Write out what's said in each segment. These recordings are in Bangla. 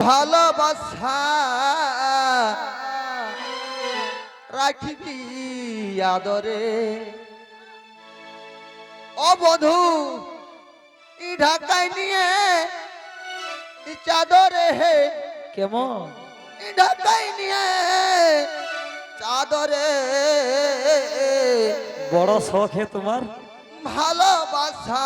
ভালোবাসা রাখিবি আদরে। ও বধু ই ঢাকায় নিয়ে চাদরে হে। কেমন? ই ঢাকায় নিয়ে চাদরে। বড় শখ শখে তোমার। ভালোবাসা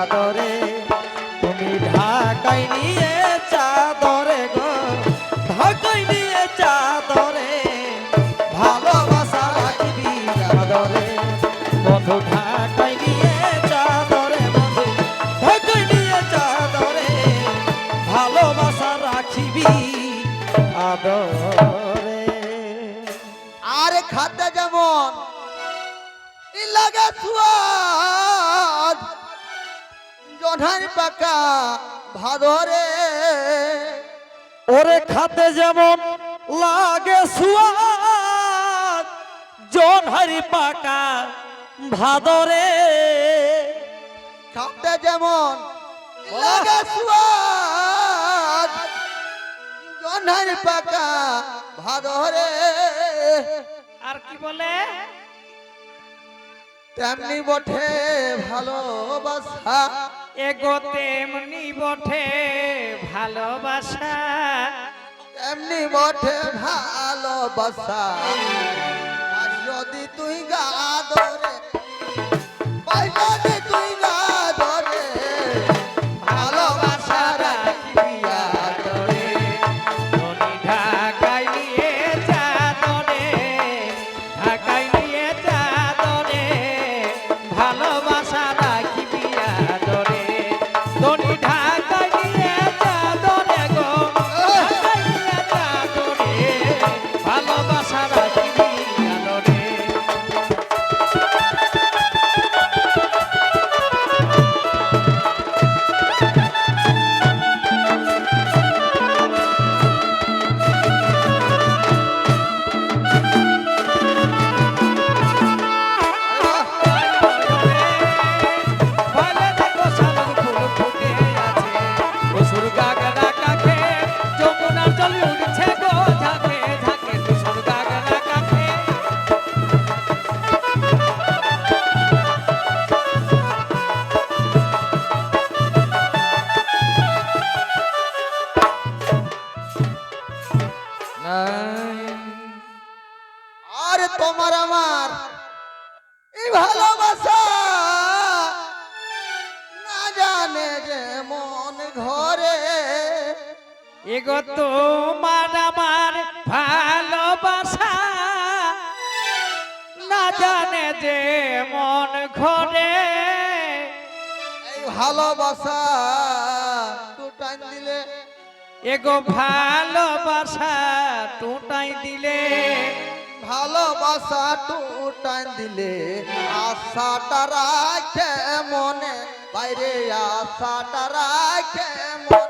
আদরে তুমি ঢাকাই নিয়ে চাদরে গো ঢাকাই নিয়ে চাদরে, ভালোবাসা রাখিবি আদরে বন্ধু ঢাকাই নিয়ে চাদরে, বন্ধু ঢাকাই নিয়ে চাদরে, ভালোবাসা রাখিবি আদরে আরে খাতে যেমন লাগে সুয়াদ জধার পাকা ভাদরে। ওরে খাতে যেমন লাগে সুয়াদ জনহারি পাকা ভাদরে। খাতে যেমন লাগে সুয়াদ জধার পাকা ভাদরে। আর কি বলে? তেমনি বটে ভালোবাসা। এগো তেমনি বটে ভালোবাসা। তেমনি বটে ভালোবাসা। যদি তুই গা ধরে যদি তুই গা ধরে ভালোবাসা ঢাকাই নিয়ে চাদরে ভালোবাসা আর তোমার আমার এই ভালোবাসা না জানে যে মন এগো তোমার আমার ভালোবাসা। না জানে যে মন ঘরে। ভালোবাসা টুটান দিলে। এগো ভালোবাসা টুটাই দিলে। ভালোবাসা টুটান দিলে। আশাটা রাখে মনে বাইরে আশাটা রাখে মনে।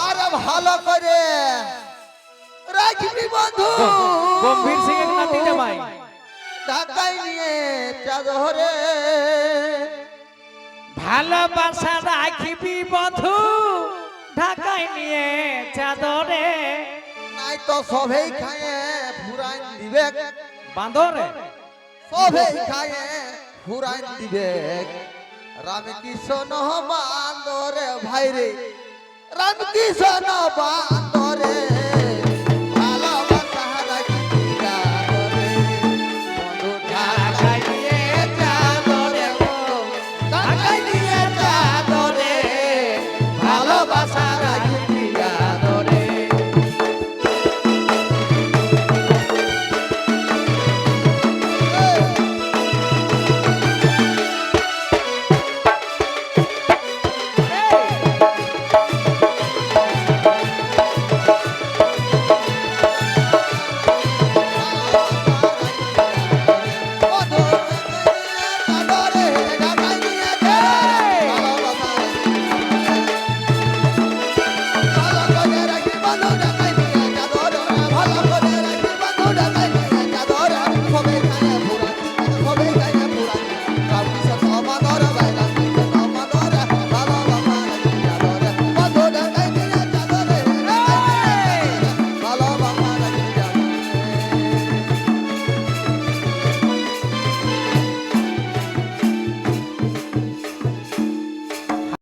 আর ভালো করে রাখবি বন্ধু। গম্ভীর সিং এর নাতিটা ভাই ঢাকায় নিয়ে চাদরে ভালোবাসা রাখিবি বধু ঢাকায় নিয়ে চাদরে নাই তো সবেই খায়ে ফুরাই দিবে। বাঁধরে সবেই খায়ে ফুরাই দিবে। রামকৃষ্ণ বান্দরে ভাইরে রামকৃষ্ণ বান্দরে।